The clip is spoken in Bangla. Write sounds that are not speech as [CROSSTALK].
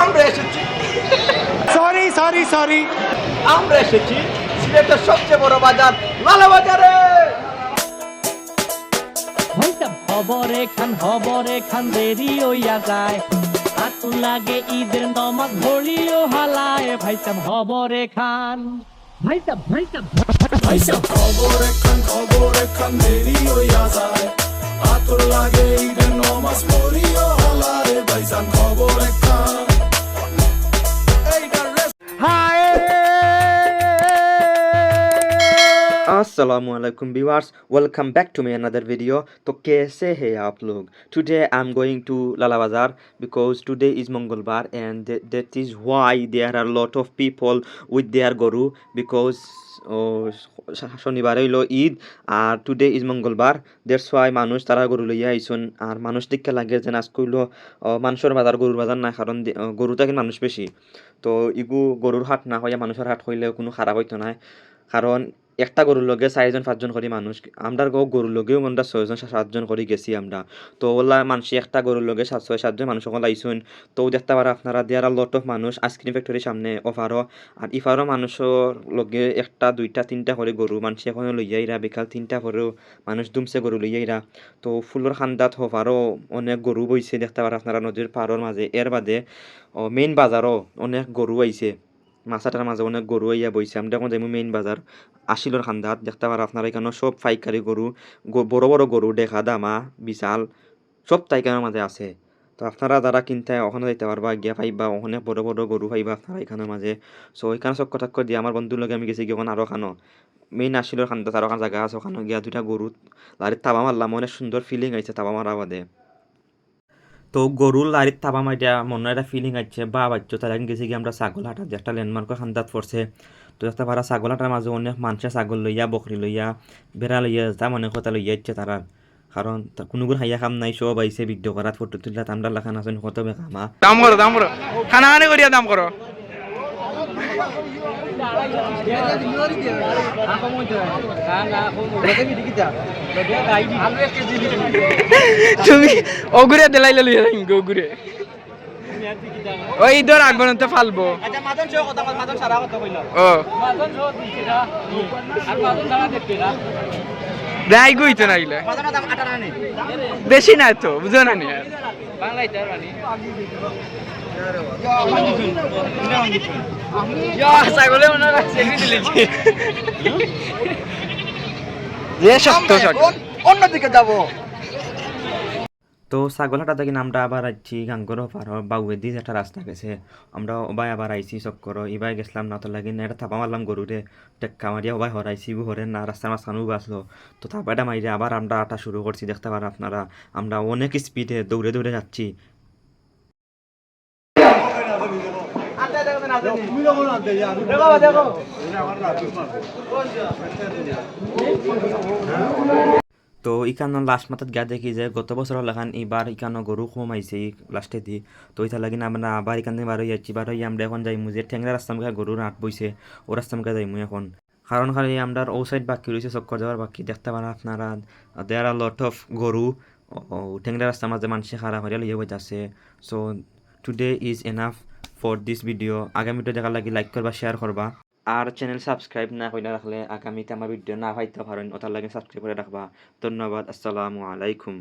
আমরা এসেছি। সরি সরি সরি আমরা এসেছি সিলেটের সবচেয়ে বড় বাজার লালা বাজারে খবরে খান খবরে খান দেরি হইয়া যায়। আতুন লাগে ঈদের নমাজ ঘড়িও হালায়। ভাইসাব খবরে খান ভাইসাব ভাইসাব ভাইসা খবর একখান খবর একখান দেরি হইয়া যায়। আতর লাগে ঈদের নমাজ পড়িও হলারে ভাইসান খবর Hi. Assalamu alaikum viewers welcome back to my another video to kaise hai aap log today i'm going to lala bazar because today is mongolbar and th that is why there are a lot of people with their guru because শনিবার হইল ঈদ আর টুডে ইজ মঙ্গলবার দেড় ছয় মানুষ তারা গরু লইয়া আইসন আর মানুষ দীক্ষা লাগে যে নাচ কইল মানুষের বাজার গরুর বাজার না কারণ গরু থাকেন মানুষ বেশি তো ইগু গরুর হাট না হইয়া মানুষের হাট হইলে কোনো খারাপ হইতো না কারণ একটা গরুর লগে চারিজন পাঁচজন করে মানুষ আমরা গরুর লগেও আমরা ছয়জন, সাতজন করে গেছি আমরা। তো ওলা মানুষ একটা গরুর লগে সাত ছয়, সাতজন মানুষ সকল আইসুন তো দেখতে পারা আপনারা দেয়ার আর লট অফ মানুষ আইসক্রিম ফ্যাক্টরির সামনে অফারও আর ইফারও মানুষের লগে একটা, দুইটা, তিনটা করে গরু মানুষ এখন লইয়াইরা বিকাল তিনটা করেও মানুষ দুমছে গরু লইয়াইরা তো ফুলের খান্দাত হফারও অনেক গরু বইছে, দেখতে পারা আপনারা নদীর পাড়ের মাঝে এর বাদে মেইন বাজারও অনেক গরু আইছে। মাছাটার মাঝে অনেক গরু আইয়া বইছে আমরা এখন যাইমু মেইন বাজার আশিলর খান্দাত দেখতে পারা আপনারা এখানে সব পাইকারি গরু বড় বড় গরু দেখা, দামা, বিশাল সব তাইকানের মাঝে আছে। তো আপনারা যারা কিনতে ওখানে যাইতে পারবা, গিয়া পাইবা, ওখানে বড় বড় গরু পাইবা আপনারা এখানের মাঝে সো ওইখানে চক্কর টাক্কর দিয়ে আমার বন্ধুর লগে আমি গেছি কি ওখানে আরও খানো। মেইন আশিলর খান্দাত আরও খান জায়গা আছে, ওখানে গিয়া দুইটা গরু লারির তাবা মারলাম অনেক সুন্দর ফিলিং আইছে তাবা মারা বাদে তো গরুর লারির থাবা মাইটা মনে একটা ফিলিং আছে। বা বাচ্চা তার গেছি কি আমরা ছাগল হাটা যে একটা ল্যান্ডমার্কের খান্দাত পড়ছে তো একটা ভাড়া ছাগল হাটার মাঝে অনেক মানুষে ছাগল লইয়া, বকরি লইয়া, বেড়া লইয়া, যা মনে কথা লইয়া ইচ্ছে তারা। কারণ কোনো কোনো গুণ হাইয়া খাম নাই, সব আইসে ভিডিও করাত ফটো তুললা, তামডা লাখান আছে কত বেকামা। দাম করো দাম করো। খানা খানি করিয়া দাম করো। [LAUGHS] তুমি অগুরে দেলাইলে লইয়া ওগুরে ওই ধর আগুন তো ফালবো। আচ্ছা মাদন সহ কথা মাদন সারা কথা কইলা। ও। রাই গুই তো নাইলে বেশি না তো বুঝো না নি ছাগলে মনে হয় যে। অন্যদিকে যাব। তো ছাগল হাটা থেকে আমরা আবার আইছি গাঙ্গর পার বাউয়ে দিয়ে একটা রাস্তা গেছে। আমরা ওবাই আবার আইছি চক্কর, ইবাই গেছিলাম না তো লাগে এটা থাপা মারলাম গরুরে, টেক্কা মারিয়া ওবাই হরাইছি হরে না রাস্তার মাঝখানেও বাঁচলো তো থাপাটা মাইরে আবার আমরা আটা শুরু করছি, দেখতে পারেন আপনারা, আমরা অনেক স্পিডে দৌড়ে দৌড়ে যাচ্ছি। তো ইকানো লাস্ট মাথাত গিয়া দেখি যে গত বছর লাগান এবার ইকানো গরু কম আইছে লাস্টে দি। তো ইতা লাগি না আমরা আবার ইকান থেকে বার হয়ে যাচ্ছি বার হয়ে আমরা এখন যাইমু যে ঠেংরা রাস্তা মুখে গরুর আট বইছে, ও রাস্তা মুখে যাইমু এখন। কারণ খালি আমরা ও সাইড বাকি রয়েছে চক্কর যাওয়ার বাকি, দেখতে পারেন আপনারা দেয়ার আর লট অফ গরু ঠেংরা রাস্তার মাঝে মানুষে খারাপ হরিয়া লইয়া বইতাছে so today is enough for this video আগামীটা দেখার লাগি লাইক করবা শেয়ার করবা আর চ্যানেল সাবস্ক্রাইব না করে রাখলে আগামীতে আমার ভিডিও না পাইতে পারেন, ওটার লাগে সাবস্ক্রাইব করে রাখবা। ধন্যবাদ, আসসালামু আলাইকুম।